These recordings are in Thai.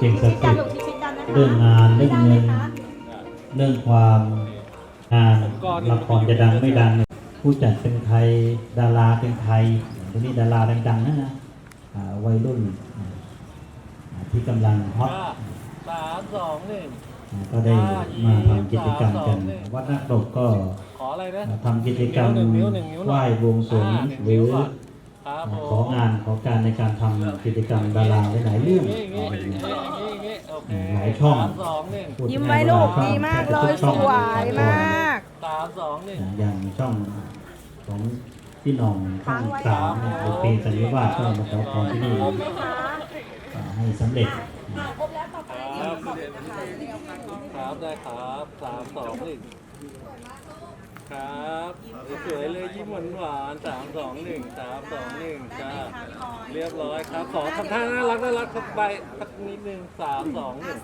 สิ่งศักดิ์กัสินทลูกธิ์ชิดๆกันนะคะเรื่องงานเรื่องเงินได้ไหมคะเรื่องความงานละครจะดังไม่ดัง ผู้จัดเป็นใครดาราเป็นใครตรงนี้ดาราดังๆนะนะอ่าวัยรุ่นอ่าที่กำลังฮอตสามสองหนึ่งอ่าก็ได้มาทำกิจกรรมกัน วัดนักรบก็ขออะไรนะอ่าทำกิจกรรมหนึ่งนิ้วหนึ่งนิ้วหน่ไหว้อยบวงสรวงอ่าหนึ่งหนิ้รือ ของานขอการในการทำกิจกรรมดาราหลายเรื่องหลายช่องยิ้มไว้ลูกดีมากเลยสวยมากสามสองหนึ่งอย่างช่องของพี่น้องช่องสามเนี่ยบุพเพสันนิวาสก็มาขอพรที่นี่ให้สำเร็จครับครับได้ครับสามสองหนึ่ง ครับสวยๆเลยยิ้มหวานหวานสามสองหนึ่งสามสองหนึ่งจ้าเรียบร้อยครับขอทำท่าน่ารักน่ารักสักใบสักนิดหนึ่งสามสองหนึ่ง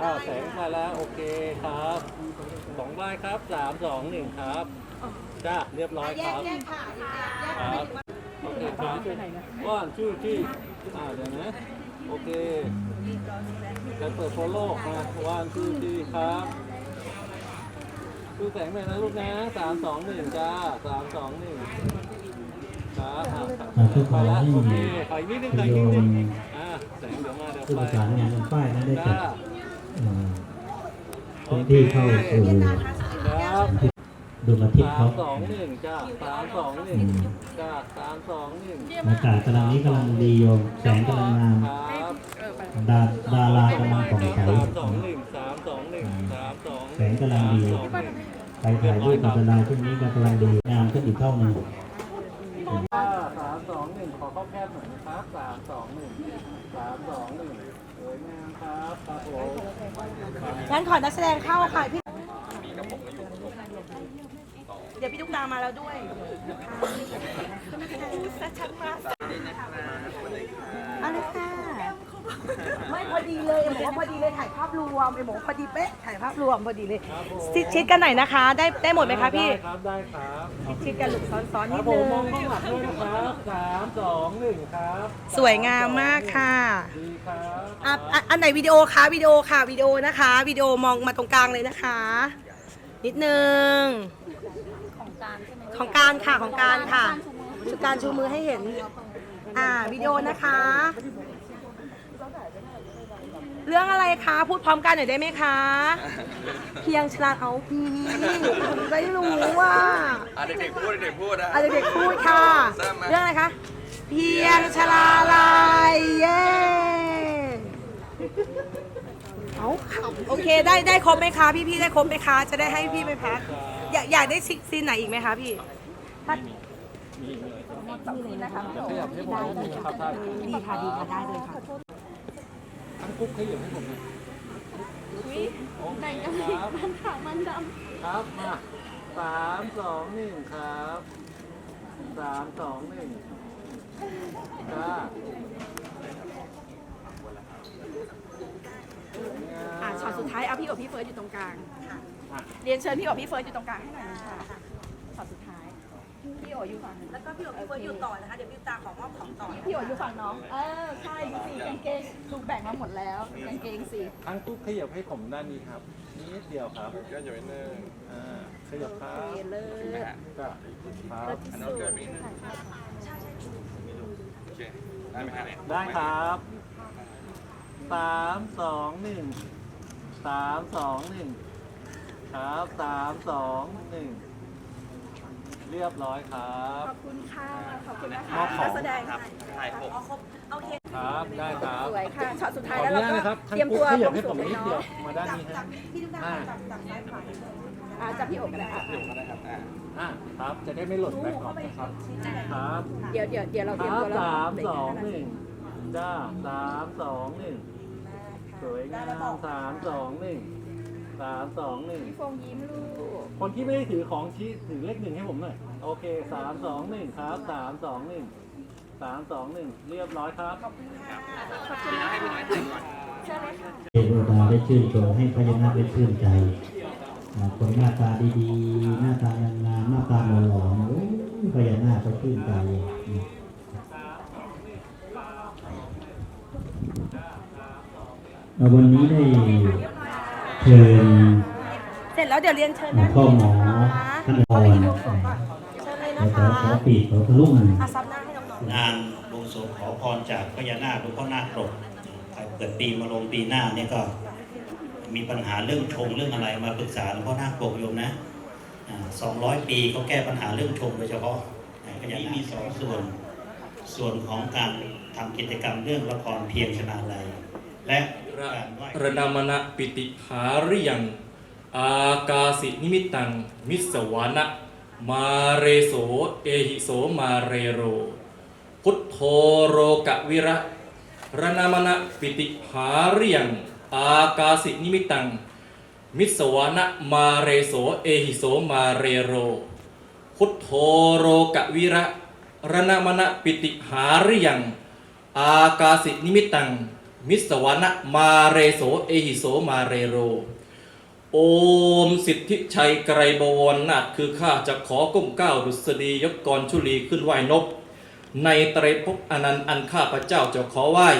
อ้าวแสงมาแล้วโอเคครับสองใบครับสามสองหนึ่งครับจ้าเรียบร้อยครับครับโอเคครับว่านชื่อที่อ่าเดี๋ยวนะโอเคจะเปิดโฟโล่มาว่านชื่อที่ครับ ชื่อแสงหน่อยนะลูกนะสามสองหนึ่งจ้าสามสองหนึ่งครับอะครับอ่าทุกขไปอแล้วให้โอเคขออีกนิดนึงขออีกนิดนึงอ่าแสงเดี๋ยวมาเดี๋ยวผู้ไปประสานงานบนป้ายนั้นได้จัจ้าดอ่าพื้นที่เข้าสู่ครับดวงอาทิตย์สาเขามสองหนึ่งจ้าสามสองหนึ่งจ้าสามสองหนึ่งอากาศกำลังนี้กำลังดีโยมแสงกำลังงามครับดาดารากำลังผ่องใสสามสองหนึ่งสามสองหนึ่งสามสองแสงกำลังดี สามสองหนึ่ง ไปถ่ายรูปกับดาราช่วงนี้ก็กำลังดีงามขึ้นอีกเท่าหนึ่งจ้าสามสองหนึ่งขอเข้าแคบหน่อยนะครับสามสองหนึ่งสามสองหนึ่งสวยงามครับครับผมงั้นขอนักแสดงเข้าค่ะพี่เดี๋ยวพี่ตุ๊กตามาแล้วด้วยชัดมากอะไรค่ะ ไม่พอดีเลยเอ็มบอกว่าพอดีเลยถ่ายภาพรวมเอ็มบอกว่าพอดีเป๊ะถ่ายภาพรวมพอดีเลยชิดชิดกันหน่อยนะคะ ได้ได้หมดไหมคะพี่ ได้ครับได้ครับชิดกันหลุกซ้อนๆคนิรัดบผนึมงมองข้างหลังด้วยนะครับสามสองหนึ่งครับสวยงามมากค่ะดีครับอะอะอันไหนวิดีโอคะวิดีโอค่ะวิดีโอนะคะวิดีโอมองมาตรงกลางเลยนะคะ นิดนึงของการค่ะของการค่ะชูการชูมือให้เห็น อ่าวิดีโอนะคะ เรื่องอะไรคะ พูดพร้อมกันหน่อยได้ไหมคะ เพียงฉลาดเอาพี่ไม่รู้ว่าอะเด็กๆพูดเด็กๆพูดอะอะเด็กๆพูดค่ะเริ่มมา เรื่องอะไรคะ เพียงชลาลายเย้เอาค่ะโอเคได้ได้ครบไหมคะพี่พี่ได้ครบไหมคะ จะได้ให้พี่ไปพักอยากอยากได้ซีซีนไหนอีกไหมคะพี่ถ้าเดี๋ยวขยับให้ผมนิดนึงนะครับท่านดีค่ะดีค่ะได้เลยค่ะ ทั้งกุ๊กขยับให้ผมหน่อยโอเคครับมันขาวมันดำครับมาสามสองหนึ่งครับสามสองหนึ่งจ้าอะช็อตสุดท้ายเอาพี่กับพี่เฟิร์สอยู่ตรงกลาง เรียนเชิญพี่กับพี่เฟิร์สอยู่ตรงกลางให้หน่อยนะคะช็อตสุดท้าย พี่โออยู่ฝั่งแล้วก็พี่อบพี่เฟิร์สอยู่ต่อนะคะ เดี๋ยวพี่ตาขอมอบของต่อพี่โออยู่ฝั่งน้อง เออใช่ดูสิกางเกงถูกแบ่งมาหมดแล้วกางเกงสิทั้งกุ๊กขยับให้ผมด้านนี้ครับนิดเดียวครับก็อยู่นิดนึงอ่าขยับครัโอบเคเลิศจ้าครับอันนั้นเกิดมีนึงโอเคได้ไหมฮะเนี่ยได้ครับสามสองหนึ่งสามสองหนึ่งครับสามสองหนึ่ง เรียบร้อยครับ ขอบคุณค่ะ ขอบคุณนะคะมอบของ นักแสดงครับถ่ายผมโอเคครับได้ครับสวยค่ะช็อตสุดขท้ายออแล้วนุเราญาตนะครับก็ทั้งเตรียมกุ๊ตักวขยับลให้งผสู่มเลยนิดเดียวเนาะมาด้านนี้ฮะพี่ตุ๊กตาอ่าจับจับซ้ายขวาอ่าจับพี่โอกก็ได้อะเดี๋ยวก็ได้ครับอ่าอ่าครับจะได้ไม่หล่นแบกออกนะครับครับ เดี๋ยวเดี๋ยวเดี๋ยวเราคเตรียมรับตัวแล้วสามเบรกสองให้หนึ่งจ้าสามสองหนึ่งสวยงามสามสองหนึ่งสามสองหนึ่งพี่โฟงยิ้มลูก คนที่ไม่ได้ถือของชี้ถือเลขหนึ่งให้ผมหน่อย โอเคสามสองหนึ่งครับสามสองหนึ่งสามสองหนึ่งเรียบร้อยครับขอบคุณนะคะเชิญเลยค่ะเทวดาได้ชื่นชมให้พญานาคได้ชื่นใจอ่าคนหน้าตาดีๆ หน้าตางามๆหน้าตาหล่อๆเนี่ยโอ้ยพญานาคก็ชื่นใจนะสวันนี้ได้เชิญ แล้วเดี๋ยวเรียนเชิญหลวด้างนพ่อนี้หมอนะคะท่านพเอารไปดูของก่อนเชิญเลยแล้นะวขอคะขอปีกขอพระลุ่งอาซับหน้าให้น้องๆ งานบวงสรวงขอพรจากพญานาคหรือพ่อนาคปรกใครเกิดปีมะโรงปีหน้าเนี่ยก็มีปัญหาเรื่องชงเรื่องอะไรมาปรึกษาหลวงพ่อนาคปรกโยมนะสองร้อยปีเขาแก้ปัญหาเรื่องชงโดยเฉพาะอ่าพญานาคมีสองส่วน ส่วนของการทำกิจกรรมเรื่องละครเพียงชนาลัยและการไหว้ ระนามณปิติหาริยัง อากาสินิมิตัง มิสวานะมาเรโสเอหิโสมาเรโร พุทโธโรกะวิระระนามณปิติหาเริยังอากาสินิมิตัง มิสวานะมาเรโสเอหิโสมาเรโร พุทโธโรกะวิระระนามณปิติหาเริยังอากาสินิมิตตัง มิสวานะมาเรโสเอหิโสมาเรโร โอมสิทธิชัยไกรบวรนาถคือข้าจะขอก้มก้าวดุษฎียกกรชุลีขึ้นไหวนบในไตรภพอนันต์อันข้าพระเจ้าจะขอไหว้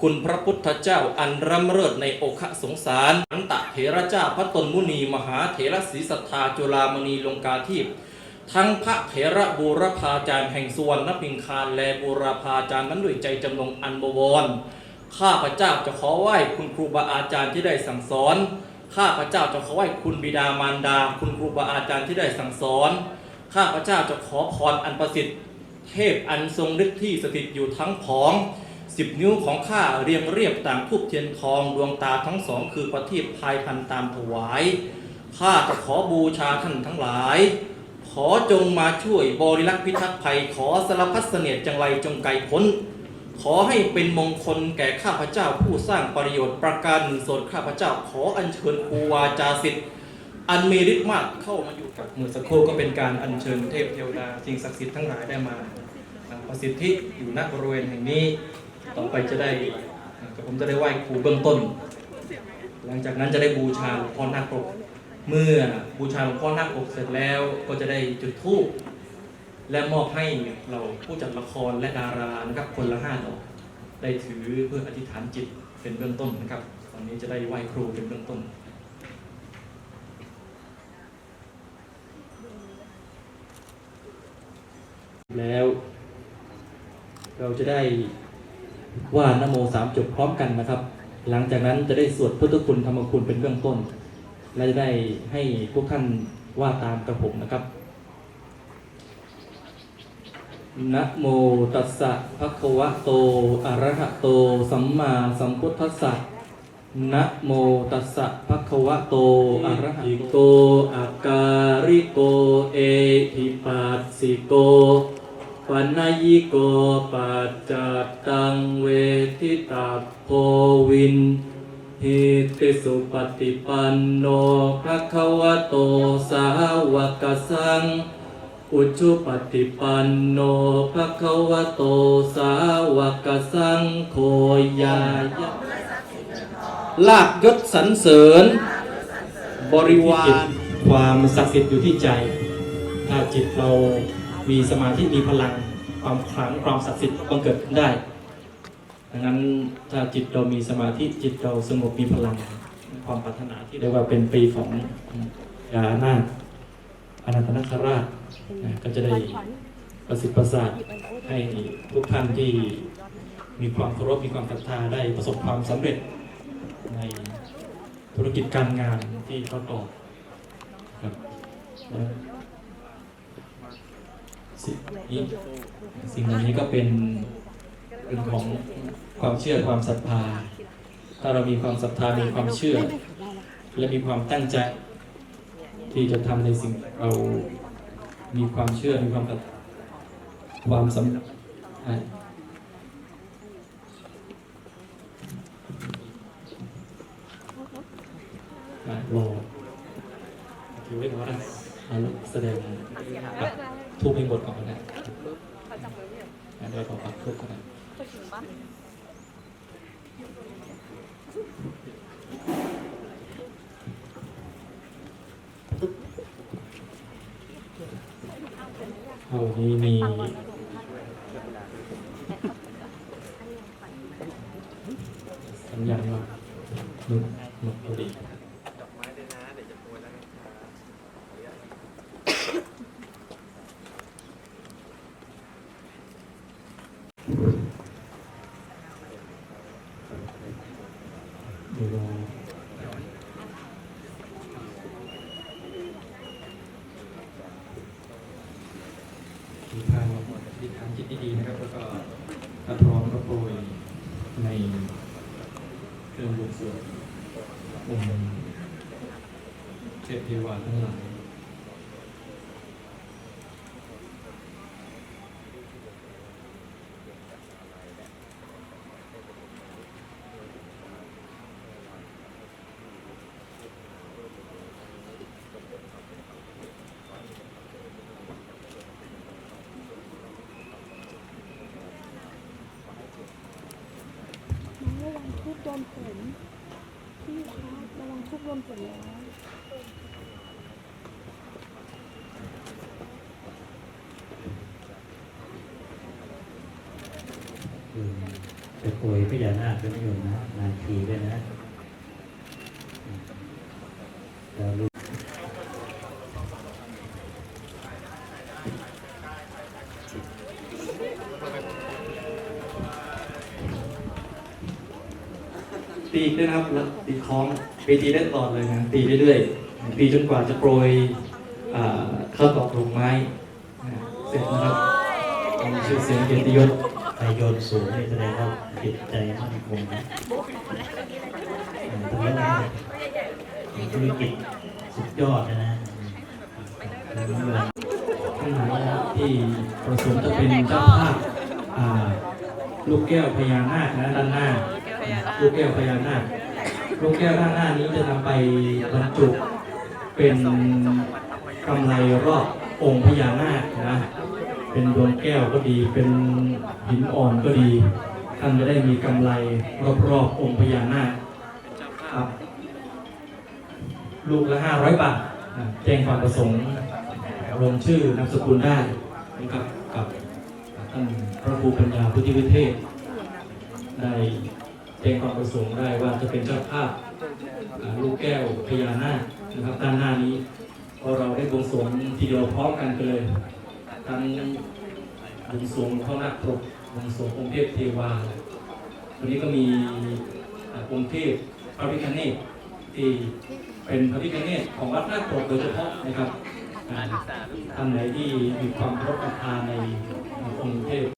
คุณพระพุทธเจ้าอันร่ำเลิศในโอคะสงสารอันตะเถระเจ้าพระตนมุนีมหาเถรศรีสัทธาจุลามณีลงกาทีพทั้งพระเถระบูรพาจารย์แห่งสวรรณพิงคารและบูรพาจารย์นั้นด้วยใจจำนงอันบวร ข้าพระเจ้าจะขอไหว้คุณครูบาอาจารย์ที่ได้สั่งสอน ข้าพระเจ้าจะขอไหว้คุณบิดามารดา คุณครูบาอาจารย์ที่ได้สั่งสอน ข้าพระเจ้าจะขอพรอันประสิทธิ์ เทพอันทรงฤทธิ์ที่สถิตอยู่ทั้งผองสิบนิ้วของข้าเรียงเรียบต่างทูบเทียนทองดวงตาทั้งสองคือประทีปพายพันตามถวายข้าจะขอบูชาท่านทั้งหลาย ขอจงมาช่วยบริลักษ์พิทักษ์ภัยขอสารพัดเสนียดจังไรจงไกลพ้น ขอให้เป็นมงคลแก่ข้าพเจ้าผู้สร้างประโยชน์ประการหนึ่งส่วนข้าพเจ้าขออัญเชิญครูวาจาสิทธิ์อันมีฤทธิ์มากเข้ามาอยู่กับเมื่อสักครู่ก็เป็นการอัญเชิญเทพเทวดาสิ่งศักดิ์สิทธิ์ทั้งหลายได้มาประสิทธิอยู่ณบริเวณแห่งนี้ต่อไปจะได้ผมจะได้ไหว้ครูเบื้องต้น หลังจากนั้นจะได้บูชาหลวงพ่อนาคปก เมื่อบูชาหลวงพ่อนาคปกเสร็จแล้วก็จะได้จุดธูป และมอบให้เราผู้จัดละครและดารานะครับคนละห้าดอกได้ถือเพื่ออธิษฐานจิตเป็นเบื้องต้นนะครับตอนนี้จะได้ไหว้ครูเป็นเบื้องต้นแล้ว เราจะได้ว่านโมสามจบพร้อมกันนะครับ หลังจากนั้นจะได้สวดพุทธคุณธรรมคุณเป็นเบื้องต้น และจะได้ให้พวกท่านว่าตามกระผมนะครับ นะโมตัสสะภะคะวะโต อะระหะโต สัมมาสัมพุทธัสสะนะโมตัสสะภะคะวะโต อะระหะโตอาการิโก เอหิปัสสิโกปัญญิโกปัจจัตตังเวทิตาโพวินหิติสุปฏิปันโนภะคะวะโต สาวกสัง อุชุปฏิปันโนภะคะวะโตสาวกสังโฆยายะลาบยศสรรเสริญ บริวารความศักดิ์สิทธิ์อยู่ที่ใจ ถ้าจิตเรามีสมาธิมีพลังความขลังความศักดิ์สิทธิ์บังเกิดขึ้นได้ดังนั้นถ้าจิตเรามีสมาธิจิตเราสงบมีพลังความปรารถนาที่เรียกว่าเป็นปีของยานา อนันตนาคราชนะก็จะได้ประสิทธิ์ประสาทให้ทุกท่านที่มีความเคารพมีความศรัทธาได้ประสบความสำเร็จในธุรกิจการงานที่ประกอบครับและสิ่งนี้สิ่งเหล่านี้ก็เป็นเรื่องของความเชื่อความศรัทธา ถ้าเรามีความศรัทธามีความเชื่อ และมีความตั้งใจ ที่จะทำในสิ่งเรามีความเชื่อมีความความสำอะอะรอถือไว้ก่อนนะแสดงปักทูบให้หมดก่อนก็ได้อะเดี๋ยวขอปักทูบก่อนนะ เอานี้มีสัญญาณว่า หลุดหลุดพอดี ดอกไม้ด้วยนะ เดี๋ยวจะโปรยแล้วนะครับ ดูลง มีทางมีทางคิดดีๆนะครับ แล้วก็ถ้าพร้อมก็โปรยใน เครื่องบวงสรวงองค์เทพเทวาทั้งหลาย ทุบโดนผมพี่คะระวังทุบโดนผมแล้วจะโกยพิจารณาเป็นนิยมนะ นานทีด้วยนะ ตีอีกด้วยนะครับแล้วตีคล้องเวทีได้ตลอดเลยนะตีเรื่อยๆตีจนกว่าจะโปรยอ่าข้าวตอกดอกไม้นะเสร็จนะครับมีชื่อเสียงเกียรติยศใครโยนสูงนี่แสดงว่าจิตใจมั่นคงนะตรงนี้นะธุรกิจสุดยอดนะนะอืมเวลาท่านไหนนะครับที่ประสงค์จะเป็นเจ้าภาพอ่าลูกแก้วพญานาคนะด้านหน้า ลูกแก้วพญานาคลูกแก้วด้านหน้านี้จะนำไปบรรจุเป็นกำไรรอบองค์พญานาคนะ เป็นดวงแก้วก็ดี เป็นหินอ่อนก็ดี ท่านจะได้มีกำไรรอบๆองค์พญานาคครับลูกละห้าร้อยบาทแจ้งความประสงค์ลงชื่อนามสกุลได้นะครับกับท่านพระครูปัญญาพุทธิวิเทศได้ แจ้งความประสงค์ได้ว่าจะเป็นเจ้าภาพลูกแก้วพญานาคนะครับด้านหน้านี้พอเราได้บวงสรวงทีเดียวพร้อมกันไปเลยทั้งบวงสรวงพ่อนาคปรกบวงสรวงองค์เทพเทวาวันนี้ก็มีองค์เทพพระพิฆเนศที่เป็นพระพิฆเนศของวัดนาคปกโดยเฉพาะนะครับท่านไหนที่มีความรพศรัทธาในองค์เทพ